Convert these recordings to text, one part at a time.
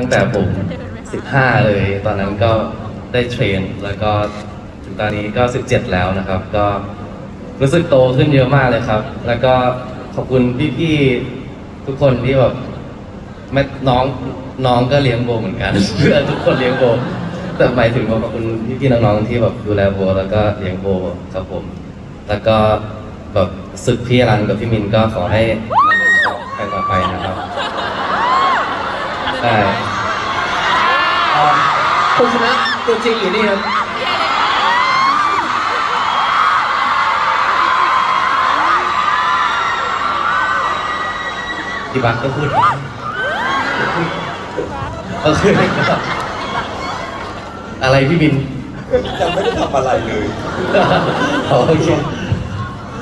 ตั้งแต่ผม 15 เลย ตอนนั้นก็ได้เทรน แล้วก็ถึงตอนนี้ก็ 17 แล้วนะครับ ก็รู้สึกโตขึ้นเยอะมากเลยครับ แล้วก็ขอบคุณพี่ๆทุกคนที่แบบแม่น้องน้องก็เลี้ยงโบเหมือนกัน เพื่อนทุกคนเลี้ยงโบ แต่หมายถึงว่าขอบคุณพี่ๆน้องๆที่แบบดูแลโบ แล้วก็เลี้ยงโบครับผม แล้วก็แบบศึกพี่อรันกับพี่มินก็ขอให้ไปต่อไปนะครับ ใช่คุณชนะตัวจริงอยู่นี่ครับพี่บักก็พูดโอเคอะไรพี่บินยังไม่ได้ทำอะไรเลยอ๋อโอเค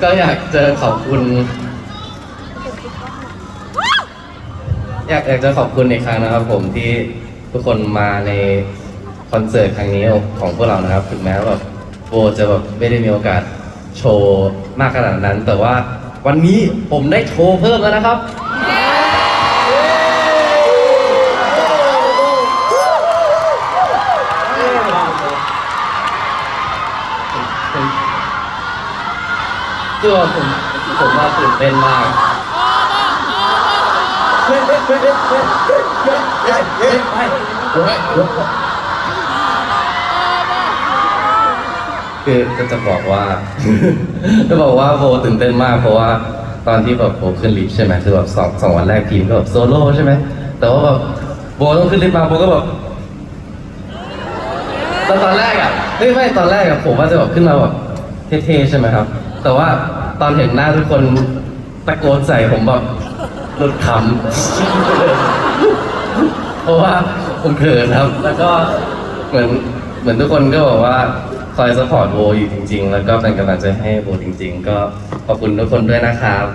ก็อยากจะขอบคุณ อยากอยากจะขอบคุณอีกครั้งนะครับ ผมที่ทุกคนมาในคอนเสิร์ตครั้งนี้ของพวกเรานะครับ ถึงแม้ว่าแบบโบจะแบบไม่ได้มีโอกาสโชว์มากขนาดนั้น แต่ว่าวันนี้ผมได้โชว์เพิ่มแล้วนะครับผมคือว่าผมผมว่าตื่นเต้นมาก คือก็จะบอกว่า จะบอกว่าโบตื่นเต้นมากเพราะว่าตอนที่แบบโบขึ้นลิฟต์ใช่ไหมคือแบบสองสองวันแรกทีมก็แบบโซโล่ใช่ไหมแต่ว่าแบบโบต้องขึ้นลิฟต์มาโบก็แบบตอนตอนแรกอะไม่ไม่ตอนแรกอะผมว่าจะแบบขึ้นมาแบบเท่ๆใช่ไหมครับ แต่ว่าตอนเห็นหน้าทุกคนตะโกนใส่ผมแบบ หลุดขำเพราะว่าผมเขินครับ แล้วก็เหมือนเหมือนทุกคนก็บอกว่าคอยสปอร์ตโบอยู่จริง ๆ แล้วก็เป็นกำลังใจให้โบจริง ๆ ก็ขอบคุณทุกคนด้วยนะครับ